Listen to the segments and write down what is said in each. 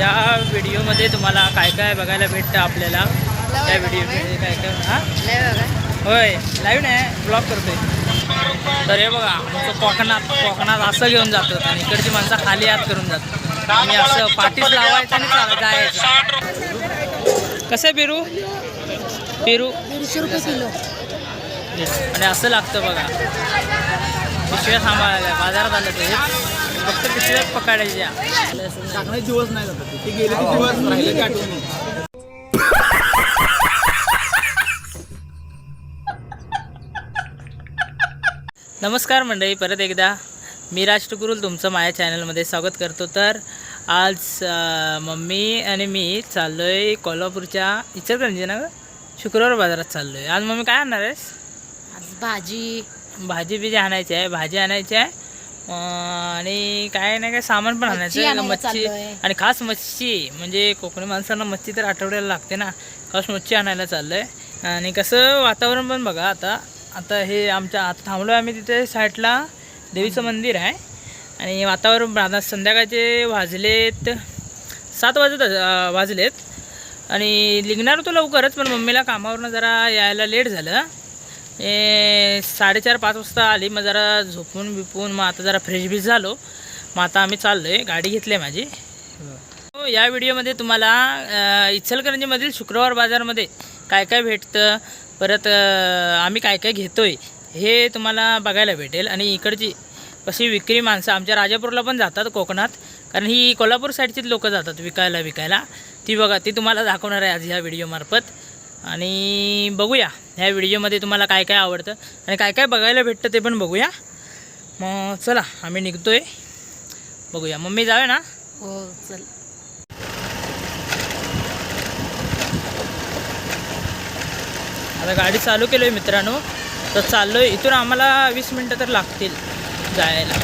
या व्हिडिओमध्ये तुम्हाला काय काय बघायला भेटतं आपल्याला? त्या व्हिडिओमध्ये काय काय? हां? होय लाईव्ह नाही ब्लॉग करतोय. तर हे बघा आमचं कोकणात कोकणात असं घेऊन जातं आणि इकडची माणसं खाली हात करून जातात. आम्ही असं पाठीच लावायचं आणि जायचं. कसं आहे पेरू पेरू दीडशे रुपये किलो. आणि असं लागतं बघा. पिशव्या सांभाळायला बाजारात आलं ते फक्त पिशव्याच पकडायच्या टाकण्याचे दिवस नाही जातात ते गेले की दिवस राहिले की आठवणी. नमस्कार मंडळी परत एकदा मी राज टुकुरुल तुमचं माझ्या चॅनलमध्ये स्वागत करतो. तर आज मम्मी आणि मी चाललो आहे कोल्हापूरच्या इचलकरंजी ना गं? शुक्रवार बाजारात चाललो आहे आज मम्मी काय आणणार आहेस? आज भाजी. भाजी बिजी आणायची आहे भाजी आणायची आहे. आणि काय नाही काय सामान पण आणायचं मच्छी चाललोय. आणि खास मच्छी म्हणजे कोकणी माणसांना मच्छी तर आठवड्याला लागते ना. खास मच्छी आणायला चाललो आहे आणि कसं वातावरण पण बघा आता. आता हे आमच्या आता थांबलो आम्ही तिथे साईडला. देवीचं मंदिर आहे. आणि वातावरण पण आता संध्याकाळचे वाजलेत सात वाजत वाजलेत. आणि निघणार होतो लवकरच पण मम्मीला कामावरनं जरा यायला लेट झालं. ए साडेचार पाच वाजता आली. मग जरा झोपून बिपून मग आता जरा फ्रेश बीस झालो. मग आता आम्ही चाललो आहे गाडी घेतली आहे माझी. हो, या व्हिडिओमध्ये तुम्हाला इचलकरंजीमधील शुक्रवार बाजारमध्ये काय काय भेटतं परत आम्ही काय काय घेतो आहे हे तुम्हाला बघायला भेटेल. आणि इकडची कशी विक्री माणसं आमच्या राजापूरला पण जातात कोकणात. कारण ही कोल्हापूर साईडचीच लोकं जातात विकायला विकायला. ती बघा ती तुम्हाला दाखवणार आहे आज ह्या व्हिडिओमार्फत. आणि बघूया ह्या व्हिडिओमध्ये तुम्हाला काय काय आवडतं आणि काय काय बघायला भेटतं ते पण बघूया. मग चला आम्ही निघतोय. बघूया. मम्मी जाऊया ना? हो चल. आता गाडी चालू केलो आहे मित्रांनो. तर चाललो आहे इथून आम्हाला वीस मिनटं तर लागतील जायला.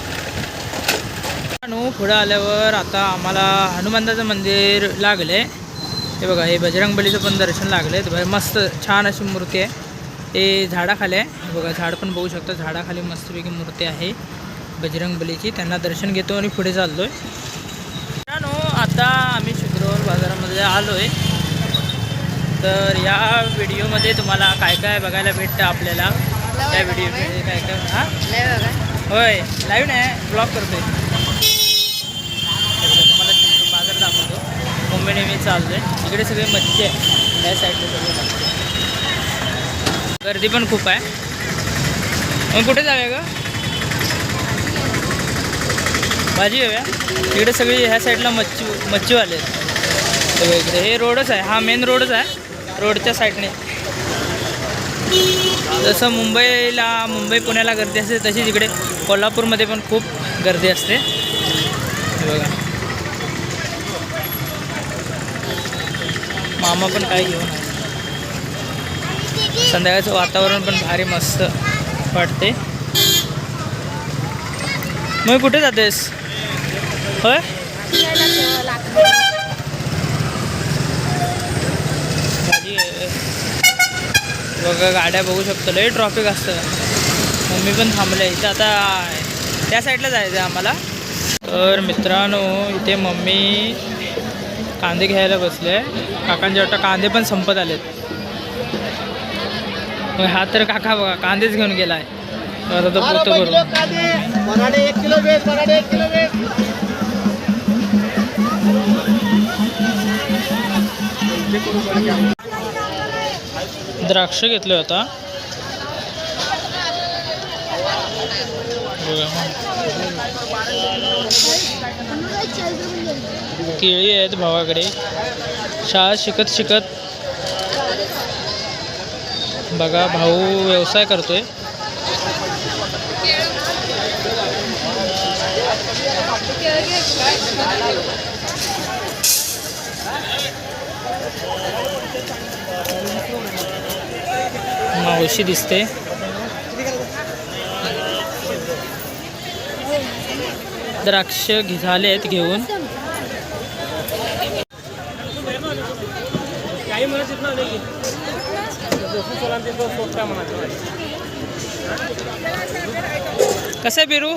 मित्रांनो पुढं आल्यावर आता आम्हाला हनुमंताचं मंदिर लागलं आहे हे बघा हे बजरंगबलीचं पण दर्शन लागलं आहे मस्त छान अशी मूर्ती आहे. हे झाडाखाली आहे. बघा झाड पण बघू शकता. झाडाखाली मस्तपैकी मूर्ती आहे बजरंगबलीची. त्यांना दर्शन घेतो आणि पुढे चाललो आहे आता आम्ही शुक्रवार बाजारामध्ये आलो आहे तर या व्हिडिओमध्ये तुम्हाला काय काय बघायला भेटतं आपल्याला? त्या व्हिडिओमध्ये काय काय हां? होय लाईव्ह नाही ब्लॉग करतोय तर तुम्हाला बाजार नेहमी मुंबईने मी आहे इकडे सगळे मच्छी आहे या साईडला सगळे मच्छी गर्दी पण खूप आहे. मग कुठे जाऊया ग? भाजी घेऊया. इकडे सगळी ह्या साईडला मच्छी मच्छीवाले आहेत. सगळे इकडे. हे रोडच आहे. हा मेन रोडच आहे. रोडच्या साईडने जसं मुंबईला मुंबई पुण्याला गर्दी असते तशीच इकडे कोल्हापूरमध्ये पण खूप गर्दी असते. बघा. मामा पण काय घेऊन आले. संध्याकाळचं वातावरण पण भारी मस्त वाटते मग कुठे जातेस? होय? बघा गाड्या बघू शकतो. लय ट्रॉफिक असतं. मम्मी पण थांबले इथं आता त्या साईडला जायचं आहे आम्हाला. तर मित्रांनो इथे मम्मी कांदे घ्यायला बसले काकांच्या वाटतं कांदे पण संपत आलेत. हा तर काका बघा कांदेच घेऊन गेला आहे तर तो पोतं बेस द्राक्ष घेतले होता. बघा. केळी आहेत भावाकडे. शाळा शिकत शिकत बघा भाऊ व्यवसाय करतोय. मावशी दिसते. द्राक्ष झाले आहेत घेऊन. कसं आहे पेरू?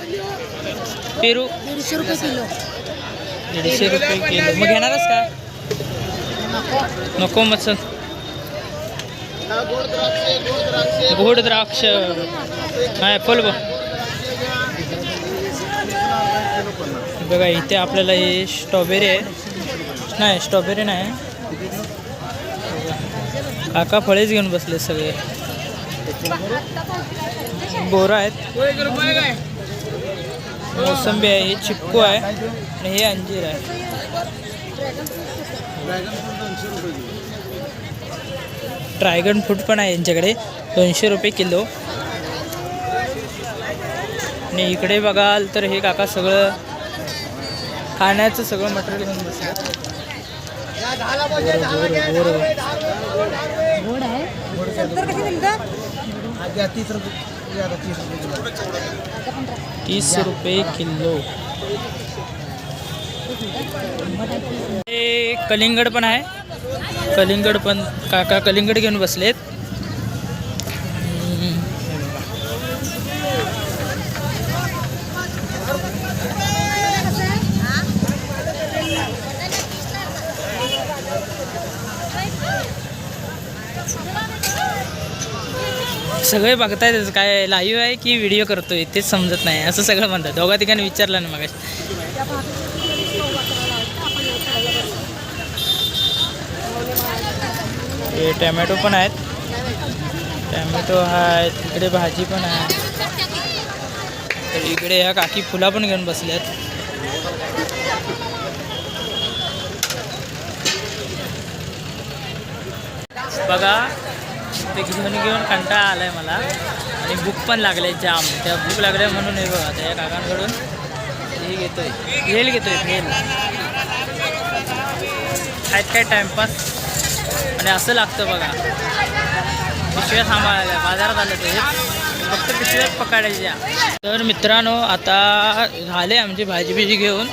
पेरू. दीडशे रुपये किलो. दीडशे रुपये किलो. मग घेणारच का? नको. मग चल गोड द्राक्ष हा ॲपल बघ. बघा इथे आपल्याला हे स्ट्रॉबेरी आहे. नाही स्ट्रॉबेरी नाही. काका फळेच घेऊन बसले सगळे. बोरं आहेत. मोसंबी आहे हे चिक्कू आहे आणि हे अंजीर आहे. ड्रॅगन फ्रूट पण आहे यांच्याकडे. दोनशे रुपये किलो. आणि इकडे बघाल तर हे काका सगळं खाण्याचं सगळं मटेरियल घेऊन बसलं. तीस रुपये किलो. तीस रुपये किलो. हे कलिंगड पण आहे. कलिंगड पण काका कलिंगड घेऊन बसलेत. सगळे बघताय त्याचं काय लाईव्ह आहे की व्हिडिओ करतोय तेच समजत नाही. असं सगळं म्हणतात. दोघा ठिकाणी विचारलं ना मग हे टॅमॅटो पण आहेत. टॅमॅटो आहेत इकडे भाजी पण आहे. तर इकडे ह्या काकी फुला पण घेऊन बसल्यात. बघा ते घेऊन घेऊन कंटाळा आलाय मला. आणि भूक पण लागले जाम. त्या भूक लागल्या म्हणून हे बघा त्या काकांकडून हे घेतोय. भेल घेतोय भेल. काय काय टाइमपास? आणि असं लागतं बघा. पिशव्या सांभाळायला बाजारात आलं ते फक्त पिशव्याच पकडायच्या. तर मित्रांनो आता झाले आमची भाजी बिजी घेऊन.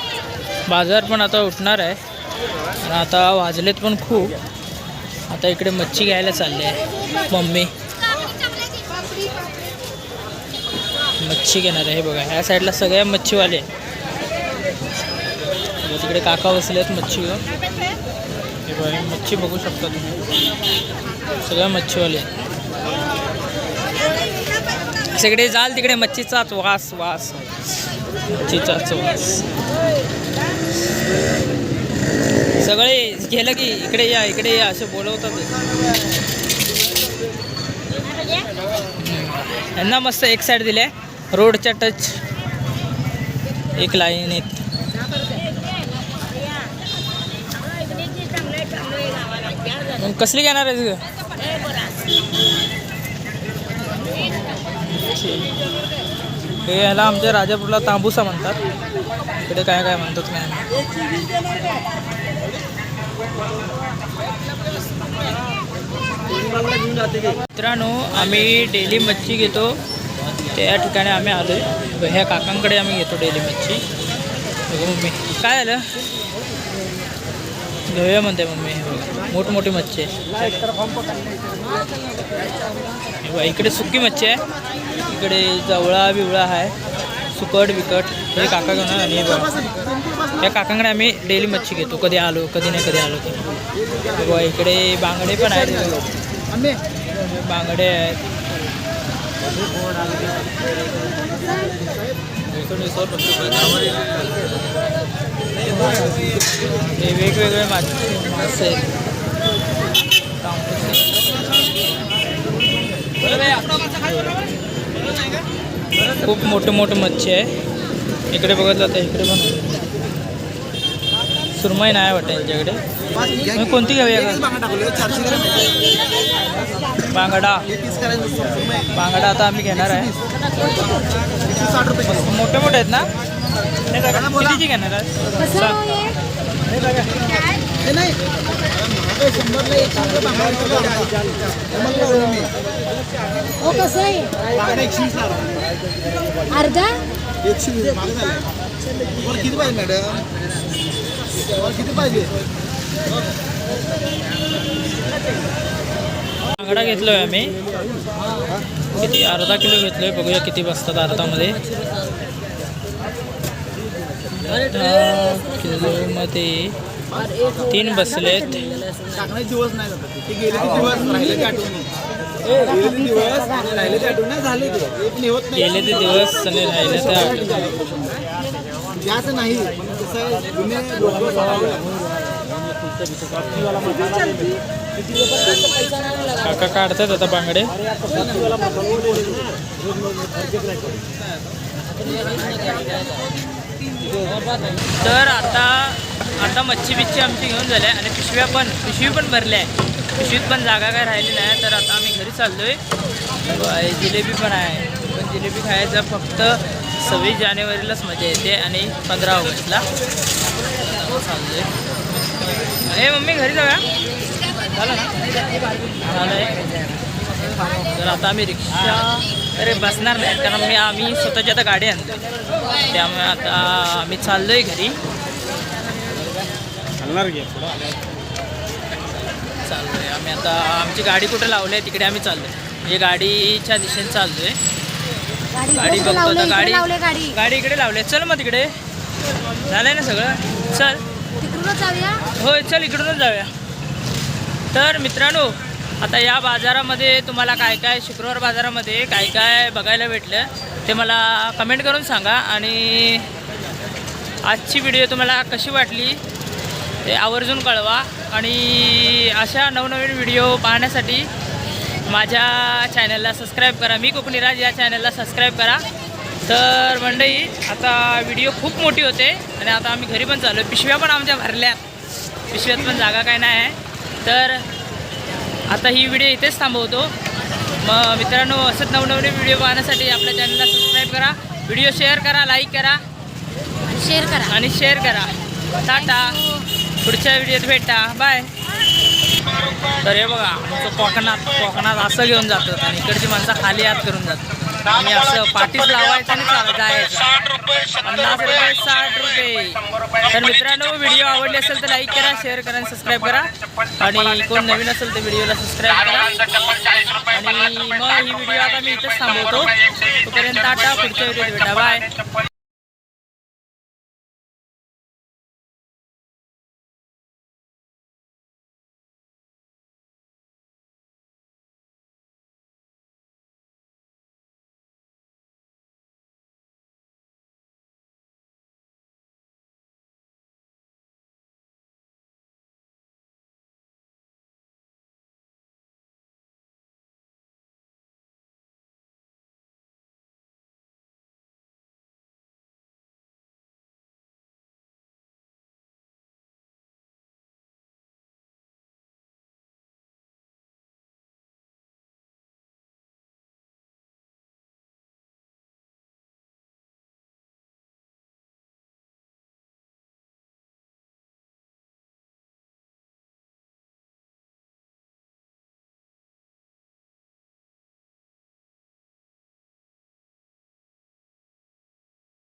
बाजार पण आता उठणार आहे. आता वाजलेत पण खूप. आता इकडे मच्छी घ्यायला चालले आहे मम्मी. मच्छी घेणार आहे हे बघा. ह्या साईडला सगळ्या मच्छीवाले तिकडे काका बसले आहेत मच्छी हे बघा मच्छी बघू शकता तुम्ही. सगळ्या मच्छीवाले सगळे जाल तिकडे मच्छीचाच वास वास. मच्छीचाच वास. सगळे गेलं की इकडे या इकडे या असं बोलवतात. यांना मस्त एक साईड दिले. रोडच्या टच एक लाईन आहेत मग कसली घेणार आहे हे याला आमच्या राजापूरला तांबूसा म्हणतात. इकडे काय काय म्हणतात काय नाही. मित्रांनो आम्ही डेली मच्छी घेतो. त्या ठिकाणी आम्ही आलो आहे ह्या काकांकडे आम्ही घेतो डेली मच्छी. मम्मी. काय आलं? घेऊया म्हणते मम्मी. मोठमोठी मच्छी आहे. इकडे सुकी मच्छी आहे. इकडे जवळा बिवळा आहे. सुकट बिकट हे काका आणि या काकांकडे आम्ही डेली मच्छी घेतो. कधी आलो कधी नाही कधी आलो. तर बघा इकडे बांगडे पण आहेत. बांगडे आहेत. हे वेगवेगळे मासे मासे आहेत. खूप मोठे मोठे मच्छी आहे. इकडे बघत जाता इकडे पण सुरमई नाही वाटत यांच्याकडे. मग कोणती घेऊया का बांगडा. बांगडा आता आम्ही घेणार आहे. मोठे मोठे आहेत ना? कितीची घेणार आहे? हे कसं आहे. अर्धा? एकशे वीस मागे झाले. तुम्हाला किती पाहिजे मॅडम? तुम्हाला किती पाहिजे? बांगडा घेतलोय आम्ही. किती अर्धा किलो घेतलोय बघूया किती बसतात अर्धामध्ये किलोमध्ये तीन बसलेत. टाकण्याचे दिवस नाही. गेले ते दिवस आणि राहिले ते आठवणी. नाही काका काढतात आता बांगडे. तर आता आता मच्छी बिच्छी आमची घेऊन झाल्या आणि पिशव्या पण पिशवी पण भरल्या आहे पिशवीत पण जागा काय राहिली नाही तर आता आम्ही घरी चाललोय. ब- जिलेबी पण आहे. पण जिलेबी खायचं फक्त सव्वीस जानेवारीलाच मजा येते आणि पंधरा ऑगस्टला. चाललोय. हे मम्मी घरी जाऊया झालं ना? झालंय. तर आता आम्ही रिक्षा अरे बसणार नाही कारण मी आम्ही स्वतःची आता गाडी आणतो त्यामुळे आता आम्ही चाललोय घरी. चाललोय आम्ही आता आमची गाडी कुठे लावली आहे तिकडे आम्ही चाललोय. म्हणजे गाडीच्या दिशेने चाललोय. गाडी बघतो आता गाडी गाडी. गाडी इकडे लावली आहे. चल मग तिकडे. झालंय ना सगळं? चल. तिकडूनच जाऊया? होय चल इकडूनच जाऊया. तर मित्रांनो आता या बाजारामध्ये तुम्हाला काय काय शुक्रवार बाजारामध्ये काय काय बघायला भेटलं ते मला कमेंट करून सांगा. आणि आजची व्हिडिओ तुम्हाला कशी वाटली ते आवर्जून कळवा. आणि अशा नवनवीन व्हिडिओ पाहण्यासाठी माझ्या चॅनलला सबस्क्राईब करा. मी कोकणीराज या चॅनलला सबस्क्राईब करा. तर मंडळी आता व्हिडिओ खूप मोठी होते आणि आता आम्ही घरी पण चाललो पिशव्या पण आमच्या भरल्यात पिशव्यात पण जागा काय नाही आहे. तर आता ही व्हिडिओ इथेच थांबवतो. मग मित्रांनो असंच नवनवीन व्हिडिओ पाहण्यासाठी आपल्या चॅनलला सबस्क्राईब करा. व्हिडिओ शेअर करा लाईक करा. शेअर करा. आणि शेअर करा. टाटा. पुढच्या व्हिडिओत भेटा. बाय. तर हे बघा आमचं कोकणात कोकणात असं घेऊन जातात आणि इकडची माणसं खाली हात करून जातात. आणि असं पाठीच लावायचं आणि जायचं. पन्नास रुपये साठ रुपये. तर मित्रांनो व्हिडिओ आवडले असेल तर लाईक करा शेअर करा आणि सबस्क्राईब करा. आणि कोण नवीन असेल तर व्हिडिओला सबस्क्राईब करा. आणि मग ही व्हिडिओ आता मी इथंच थांबवतो. तोपर्यंत टाटा पुढच्या व्हिडिओत भेटा. बाय.